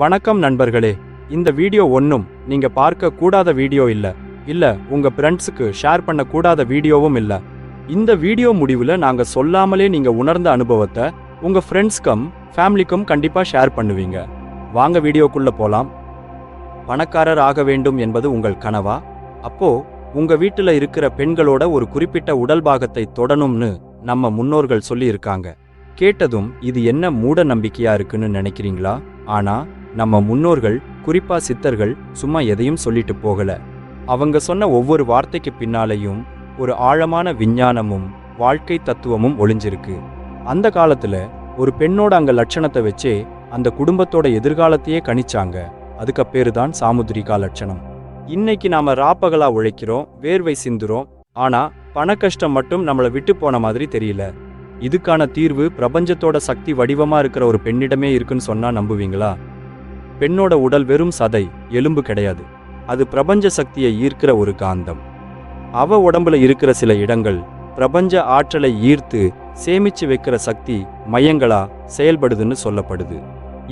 வணக்கம் நண்பர்களே. இந்த வீடியோ ஒன்றும் நீங்கள் பார்க்க கூடாத வீடியோ இல்லை. இல்லை உங்கள் ஃப்ரெண்ட்ஸுக்கு ஷேர் பண்ணக்கூடாத வீடியோவும் இல்லை. இந்த வீடியோ முடிவில் நாங்கள் சொல்லாமலே நீங்கள் உணர்ந்த அனுபவத்தை உங்கள் ஃப்ரெண்ட்ஸ்க்கும் ஃபேமிலிக்கும் கண்டிப்பாக ஷேர் பண்ணுவீங்க. வாங்க வீடியோக்குள்ளே போகலாம் பணக்காரர் ஆக வேண்டும் என்பது உங்கள் கனவா? அப்போ உங்கள் வீட்டில் இருக்கிற பெண்களோட ஒரு குறிப்பிட்ட உடல் பாகத்தை தொடணும்னு நம்ம முன்னோர்கள் சொல்லியிருக்காங்க. கேட்டதும் இது என்ன மூட நம்பிக்கையா இருக்குன்னு நினைக்கிறீங்களா? ஆனால் நம்ம முன்னோர்கள் குறிப்பா சித்தர்கள் சும்மா எதையும் சொல்லிட்டு போகல. அவங்க சொன்ன ஒவ்வொரு வார்த்தைக்கு பின்னாலேயும் ஒரு ஆழமான விஞ்ஞானமும் வாழ்க்கை தத்துவமும் ஒளிஞ்சிருக்கு. அந்த காலத்துல ஒரு பெண்ணோட அங்க லட்சணத்தை வச்சே அந்த குடும்பத்தோட எதிர்காலத்தையே கணிச்சாங்க. அதுக்கு பேரு தான் சாமுத்திரிகா லட்சணம். இன்னைக்கு நாம ராப்பகலா உழைக்கிறோம் வேர்வை சிந்துறோம் ஆனா பண கஷ்டம் மட்டும் நம்மளை விட்டு போன மாதிரி தெரியல. இதுக்கான தீர்வு பிரபஞ்சத்தோட சக்தி வடிவமா இருக்கிற ஒரு பெண்ணிடமே இருக்குன்னு சொன்னா நம்புவீங்களா? பெண்ணோட உடல் வெறும் சதை எலும்பு கிடையாது. அது பிரபஞ்ச சக்தியை ஈர்க்கிற ஒரு காந்தம். அவ உடம்புல இருக்கிற சில இடங்கள் பிரபஞ்ச ஆற்றலை ஈர்த்து சேமிச்சு வைக்கிற சக்தி மையங்களா செயல்படுதுன்னு சொல்லப்படுது.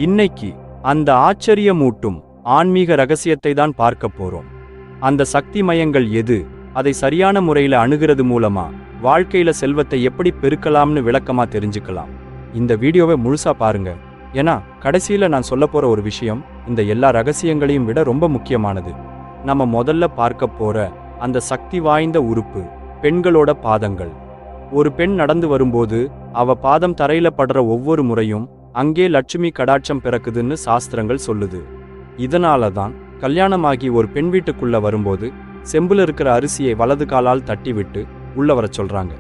இன்னைக்கு அந்த ஆச்சரியமூட்டும் ஆன்மீக ரகசியத்தை தான் பார்க்க போறோம். அந்த சக்தி மையங்கள் எது அதை சரியான முறையில அணுகிறது மூலமா வாழ்க்கையில செல்வத்தை எப்படி பெருக்கலாம்னு விளக்கமா தெரிஞ்சுக்கலாம். இந்த வீடியோவை முழுசா பாருங்க. ஏன்னா கடைசியில் நான் சொல்ல போகிற ஒரு விஷயம் இந்த எல்லா ரகசியங்களையும் விட ரொம்ப முக்கியமானது. நம்ம முதல்ல பார்க்க போகிற அந்த சக்தி வாய்ந்த உறுப்பு பெண்களோட பாதங்கள். ஒரு பெண் நடந்து வரும்போது அவ பாதம் தரையில படுற ஒவ்வொரு முறையும் அங்கே லட்சுமி கடாட்சம் பிறக்குதுன்னு சாஸ்திரங்கள் சொல்லுது. இதனால தான் கல்யாணமாகி ஒரு பெண் வீட்டுக்குள்ள வரும்போது செம்புல இருக்கிற அரிசியை வலது காலால் தட்டிவிட்டு உள்ள வரச் சொல்றாங்க.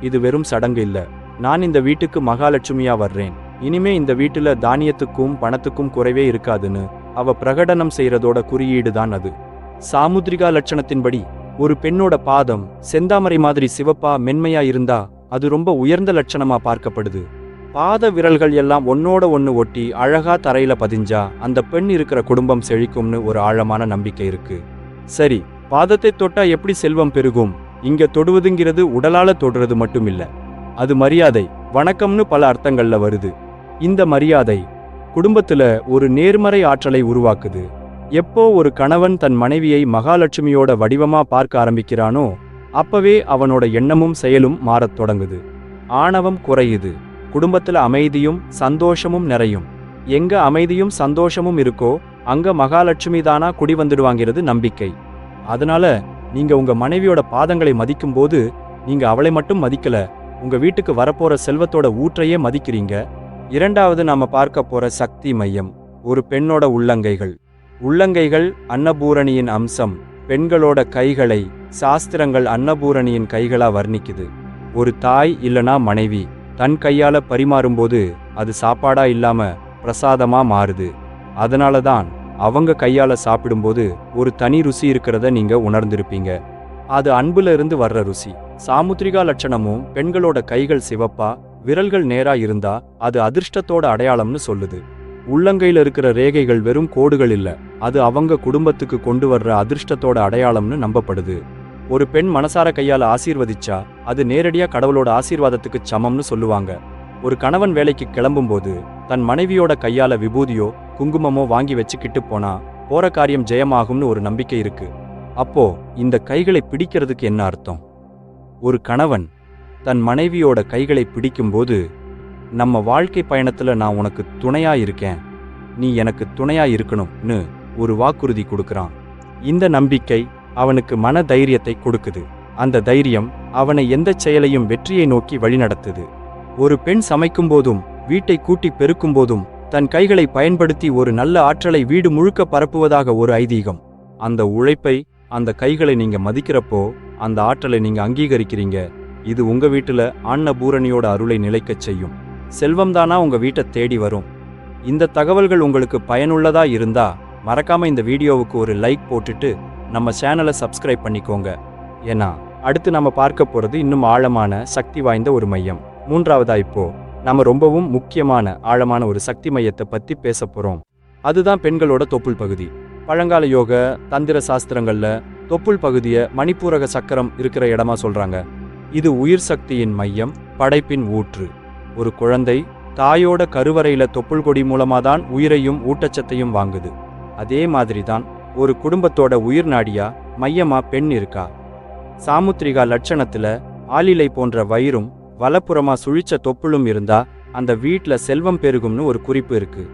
இது வெறும் சடங்கு இல்ல. நான் இந்த வீட்டுக்கு மகாலட்சுமியா வர்றேன். இனிமே இந்த வீட்டுல தானியத்துக்கும் பணத்துக்கும் குறைவே இருக்காதுன்னு அவ பிரகடனம் செய்யறதோட குறியீடு தான் அது. சாமுத்ரிகா லட்சணத்தின்படி ஒரு பெண்ணோட பாதம் செந்தாமரை மாதிரி சிவப்பா மென்மையா இருந்தா அது ரொம்ப உயர்ந்த லட்சணமா பார்க்கப்படுது. பாத விரல்கள் எல்லாம் ஒன்னோட ஒன்னு ஒட்டி அழகா தரையில பதிஞ்சா அந்த பெண் இருக்கிற குடும்பம் செழிக்கும்னு ஒரு ஆழமான நம்பிக்கை இருக்கு. சரி பாதத்தை தொட்டா எப்படி செல்வம் பெருகும்? இங்க தொடுவதுங்கிறது உடலால தொடுறது மட்டும் இல்ல அது மரியாதை வணக்கம்னு பல அர்த்தங்கள்ல வருது. இந்த மரியாதை குடும்பத்துல ஒரு நேர்மறை ஆற்றலை உருவாக்குது. எப்போ ஒரு கணவன் தன் மனைவியை மகாலட்சுமியோட வடிவமா பார்க்க ஆரம்பிக்கிறானோ அப்பவே அவனோட எண்ணமும் செயலும் மாறத் தொடங்குது. ஆணவம் குறையுது. குடும்பத்துல அமைதியும் சந்தோஷமும் நிறையும். எங்க அமைதியும் சந்தோஷமும் இருக்கோ அங்க மகாலட்சுமி தானா குடி வந்துடுவாங்கிறது நம்பிக்கை. அதனால நீங்க உங்க மனைவியோட பாதங்களை மதிக்கும்போது நீங்க அவளை மட்டும் மதிக்கல. உங்க வீட்டுக்கு வரப்போற செல்வத்தோட ஊற்றையே மதிக்கிறீங்க. இரண்டாவது நாம பார்க்க போற சக்தி மையம் ஒரு பெண்ணோட உள்ளங்கைகள். உள்ளங்கைகள் அன்னபூரணியின் அம்சம் பெண்களோட கைகளை சாஸ்திரங்கள் அன்னபூரணியின் கைகளா வர்ணிக்குது. ஒரு தாய் இல்லனா மனைவி தன் கையால பரிமாறும்போது அது சாப்பாடா இல்லாம பிரசாதமா மாறுது. அதனால தான் அவங்க கையால சாப்பிடும்போது ஒரு தனி ருசி இருக்கிறத நீங்க உணர்ந்திருப்பீங்க. அது அன்புல இருந்து வர்ற ருசி. சாமுத்திரிகா லட்சணமும் பெண்களோட கைகள் சிவப்பா விரல்கள் நேரா இருந்தா அது அதிர்ஷ்டத்தோட அடையாளம்னு சொல்லுது. உள்ளங்கையில இருக்கிற ரேகைகள் வெறும் கோடுகள் இல்ல. அது அவங்க குடும்பத்துக்கு கொண்டு வர்ற அதிர்ஷ்டத்தோட அடையாளம்னு நம்பப்படுது. ஒரு பெண் மனசார கையால ஆசீர்வதிச்சா அது நேரடியா கடவுளோட ஆசீர்வாதத்துக்கு சமம்னு சொல்லுவாங்க. ஒரு கணவன் வேலைக்கு கிளம்பும்போது தன் மனைவியோட கையால விபூதியோ குங்குமமோ வாங்கி வச்சுக்கிட்டு போனா போற காரியம் ஜெயமாகும்னு ஒரு நம்பிக்கை இருக்கு. அப்போ இந்த கைகளை பிடிக்கிறதுக்கு என்ன அர்த்தம்? ஒரு கணவன் தன் மனைவியோட கைகளை பிடிக்கும்போது நம்ம வாழ்க்கை பயணத்தில் நான் உனக்கு துணையா இருக்கேன். நீ எனக்கு துணையா இருக்கணும்னு ஒரு வாக்குறுதி கொடுக்குறான். இந்த நம்பிக்கை அவனுக்கு மன தைரியத்தை கொடுக்குது. அந்த தைரியம் அவனை எந்த செயலையும் வெற்றியை நோக்கி வழிநடத்துது. ஒரு பெண் சமைக்கும் போதும் வீட்டை கூட்டி பெருக்கும் போதும் தன் கைகளை பயன்படுத்தி ஒரு நல்ல ஆற்றலை வீடு முழுக்க பரப்புவதாக ஒரு ஐதீகம். அந்த உழைப்பை அந்த கைகளை நீங்க மதிக்கிறப்போ அந்த ஆற்றலை நீங்க அங்கீகரிக்கிறீங்க. இது உங்க வீட்டுல ஆன்னபூரணியோட அருளை நிலைக்கச் செய்யும். செல்வம்தானா உங்க வீட்டை தேடி வரும். இந்த தகவல்கள் உங்களுக்கு பயனுள்ளதா இருந்தா மறக்காம இந்த வீடியோவுக்கு ஒரு லைக் போட்டுட்டு நம்ம சேனலை சப்ஸ்கிரைப் பண்ணிக்கோங்க. ஏன்னா அடுத்து நம்ம பார்க்க போறது இன்னும் ஆழமான சக்தி வாய்ந்த ஒரு மையம். மூன்றாவதா இப்போ நம்ம ரொம்பவும் முக்கியமான ஆழமான ஒரு சக்தி மையத்தை பத்தி பேச போறோம். அதுதான் பெண்களோட தொப்புள் பகுதி. பழங்கால யோக தந்திர சாஸ்திரங்கள்ல தொப்புள் பகுதியை மணிப்பூரக சக்கரம் இருக்கிற இடமா சொல்றாங்க. இது உயிர் சக்தியின் மையம் படைப்பின் ஊற்று. ஒரு குழந்தை தாயோட கருவறையில தொப்புள் கொடி மூலமா தான் உயிரையும் ஊட்டச்சத்தையும் வாங்குது. அதே மாதிரி தான் ஒரு குடும்பத்தோட உயிர் நாடியா மையமா பெண் இருக்கா? சாமுத்திரிகா லட்சணத்துல ஆலிலை போன்ற வயிறும் வலப்புறமா சுழிச்ச தொப்புளும் இருந்தா அந்த வீட்ல செல்வம் பெருகும்னு ஒரு குறிப்பு இருக்கு.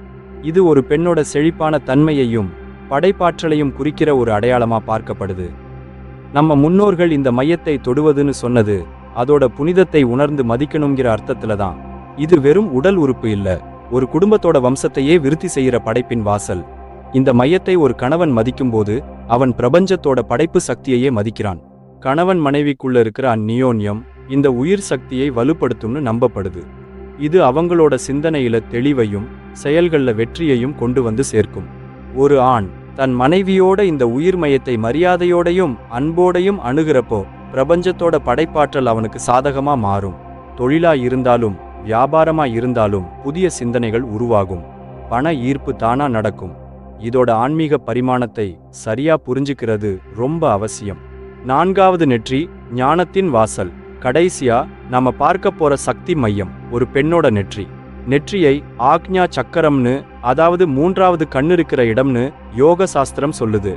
இது ஒரு பெண்ணோட செழிப்பான தன்மையையும் படைப்பாற்றலையும் குறிக்கிற ஒரு அடையாளமா பார்க்கப்படுது. நம்ம முன்னோர்கள் இந்த மையத்தை தொடுவதுன்னு சொன்னது அதோட புனிதத்தை உணர்ந்து மதிக்கணுங்கிற அர்த்தத்துல தான் இது வெறும் உடல் உறுப்பு இல்ல ஒரு குடும்பத்தோட வம்சத்தையே விருத்தி செய்யற படைப்பின் வாசல். இந்த மையத்தை ஒரு கணவன் மதிக்கும்போது அவன் பிரபஞ்சத்தோட படைப்பு சக்தியையே மதிக்கிறான். கணவன் மனைவிக்குள்ள இருக்கிற அந்நியோன்யம் இந்த உயிர் சக்தியை வலுப்படுத்தும்னு நம்பப்படுது. இது அவங்களோட சிந்தனையில தெளிவையும் செயல்களில் வெற்றியையும் கொண்டு வந்து சேர்க்கும். ஒரு ஆண் தன் மனைவியோட இந்த உயிர் மையத்தை மரியாதையோடையும் அன்போடையும் அணுகிறப்போ பிரபஞ்சத்தோட படைப்பாற்றல் அவனுக்கு சாதகமா மாறும். தொழிலா இருந்தாலும் வியாபாரமா இருந்தாலும் புதிய சிந்தனைகள் உருவாகும். பண ஈர்ப்பு தானா நடக்கும். இதோட ஆன்மீக பரிமாணத்தை சரியா புரிஞ்சுக்கிறது ரொம்ப அவசியம். நான்காவது நெற்றி ஞானத்தின் வாசல். கடைசியா நாம பார்க்க போற சக்தி மையம் ஒரு பெண்ணோட நெற்றி. நெற்றியை ஆக்ஞா சக்கரம்னு அதாவது மூன்றாவது கண்ணு இருக்கிற இடம்னு யோக சாஸ்திரம் சொல்லுது.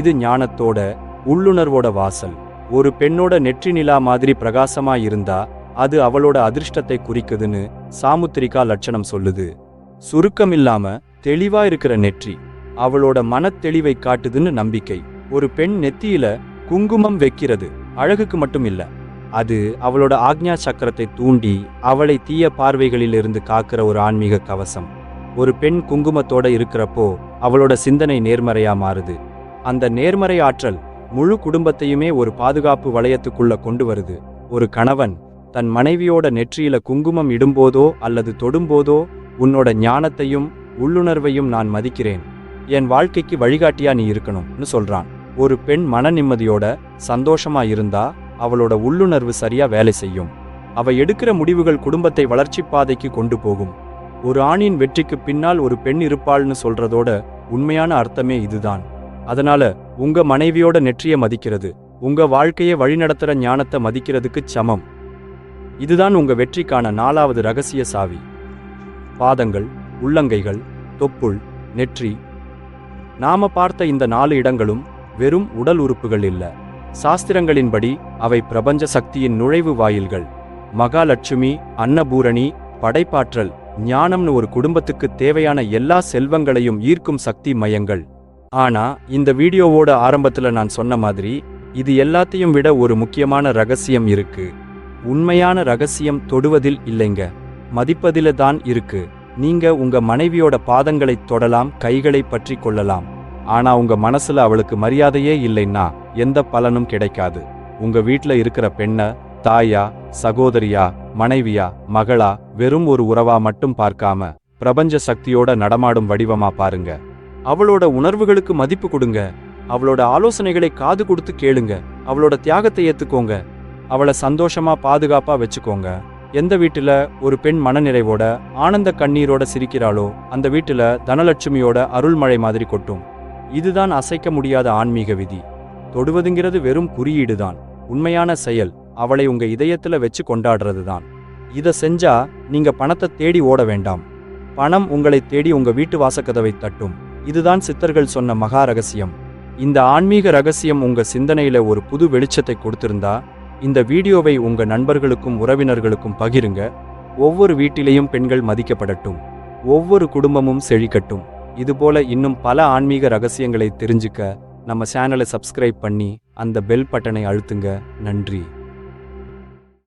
இது ஞானத்தோட உள்ளுணர்வோட வாசல். ஒரு பெண்ணோட நெற்றி நிலா மாதிரி பிரகாசமா இருந்தா அது அவளோட அதிர்ஷ்டத்தை குறிக்குதுன்னு சாமுத்திரிகா லட்சணம் சொல்லுது. சுருக்கமில்லாம தெளிவா இருக்கிற நெற்றி அவளோட மனத்தெளிவை காட்டுதுன்னு நம்பிக்கை. ஒரு பெண் நெத்தியில குங்குமம் வைக்கிறது அழகுக்கு மட்டும் இல்லை அது அவளோட ஆக்ஞா சக்கரத்தை தூண்டி அவளை தீய பார்வைகளிலிருந்து காக்கிற ஒரு ஆன்மீக கவசம். ஒரு பெண் குங்குமத்தோட இருக்கிறப்போ அவளோட சிந்தனை நேர்மறையா மாறுது. அந்த நேர்மறை ஆற்றல் முழு குடும்பத்தையுமே ஒரு பாதுகாப்பு வளையத்துக்குள்ள கொண்டு வருது. ஒரு கணவன் தன் மனைவியோட நெற்றியில குங்குமம் இடும்போதோ அல்லது தொடும்போதோ உன்னோட ஞானத்தையும் உள்ளுணர்வையும் நான் மதிக்கிறேன். என் வாழ்க்கைக்கு வழிகாட்டியா நீ இருக்கணும்னு சொல்றான். ஒரு பெண் மன நிம்மதியோட சந்தோஷமா இருந்தா அவளோட உள்ளுணர்வு சரியா வேலை செய்யும். அவ எடுக்கிற முடிவுகள் குடும்பத்தை வளர்ச்சி பாதைக்கு கொண்டு போகும். ஒரு ஆணின் வெற்றிக்கு பின்னால் ஒரு பெண் இருப்பாள்னு சொல்றதோட உண்மையான அர்த்தமே இதுதான். அதனால உங்க மனைவியோட நெற்றிய மதிக்கிறது உங்க வாழ்க்கையை வழிநடத்துற ஞானத்தை மதிக்கிறதுக்கு சமம். இதுதான் உங்க வெற்றிக்கான நாலாவது ரகசிய சாவி. பாதங்கள் உள்ளங்கைகள் தொப்புள் நெற்றி. நாம பார்த்த இந்த நாலு இடங்களும் வெறும் உடல் உறுப்புகள் இல்லை. சாஸ்திரங்களின்படி அவை பிரபஞ்ச சக்தியின் நுழைவு வாயில்கள். மகாலட்சுமி அன்னபூரணி படைப்பாற்றல் ஞானம்னு ஒரு குடும்பத்துக்கு தேவையான எல்லா செல்வங்களையும் ஈர்க்கும் சக்தி மையங்கள். ஆனா இந்த வீடியோவோட ஆரம்பத்துல நான் சொன்ன மாதிரி இது எல்லாத்தையும் விட ஒரு முக்கியமான ரகசியம் இருக்கு. உண்மையான ரகசியம் தொடுவதில் இல்லைங்க. மதிப்பதில தான் இருக்கு. நீங்க உங்க மனைவியோட பாதங்களை தொடலாம் கைகளை பற்றி கொள்ளலாம். ஆனா உங்க மனசுல அவளுக்கு மரியாதையே இல்லைன்னா எந்த பலனும் கிடைக்காது. உங்க வீட்ல இருக்கிற பெண்ண தாயா சகோதரியா மனைவியா மகளா வெறும் ஒரு உறவா மட்டும் பார்க்காம பிரபஞ்ச சக்தியோட நடமாடும் வடிவமா பாருங்க. அவளோட உணர்வுகளுக்கு மதிப்பு கொடுங்க. அவளோட ஆலோசனைகளை காது கொடுத்து கேளுங்க. அவளோட தியாகத்தை ஏத்துக்கோங்க. அவளை சந்தோஷமா பாதுகாப்பா வச்சுக்கோங்க. எந்த வீட்டுல ஒரு பெண் மனநிறைவோட ஆனந்த கண்ணீரோட சிரிக்கிறாளோ அந்த வீட்டுல தனலட்சுமியோட அருள்மழை மாதிரி கொட்டும். இதுதான் அசைக்க முடியாத ஆன்மீக விதி. தொடுவதுங்கிறது வெறும் குறியீடு தான் உண்மையான செயல் அவளை உங்க இதயத்துல வச்சு கொண்டாடுறது தான் இதை செஞ்சா நீங்க பணத்தை தேடி ஓட வேண்டாம். பணம் உங்களை தேடி உங்க வீட்டு வாசக்கதவை தட்டும். இதுதான் சித்தர்கள் சொன்ன மகா ரகசியம். இந்த ஆன்மீக ரகசியம் உங்க சிந்தனையில ஒரு புது வெளிச்சத்தை கொடுத்திருந்தா இந்த வீடியோவை உங்க நண்பர்களுக்கும் உறவினர்களுக்கும் பகிருங்க. ஒவ்வொரு வீட்டிலேயும் பெண்கள் மதிக்கப்படட்டும். ஒவ்வொரு குடும்பமும் செழிக்கட்டும். இதுபோல இன்னும் பல ஆன்மீக ரகசியங்களை தெரிஞ்சுக்க நம்ம சேனலை சப்ஸ்கிரைப் பண்ணி அந்த பெல் பட்டனை அழுத்துங்க. நன்றி.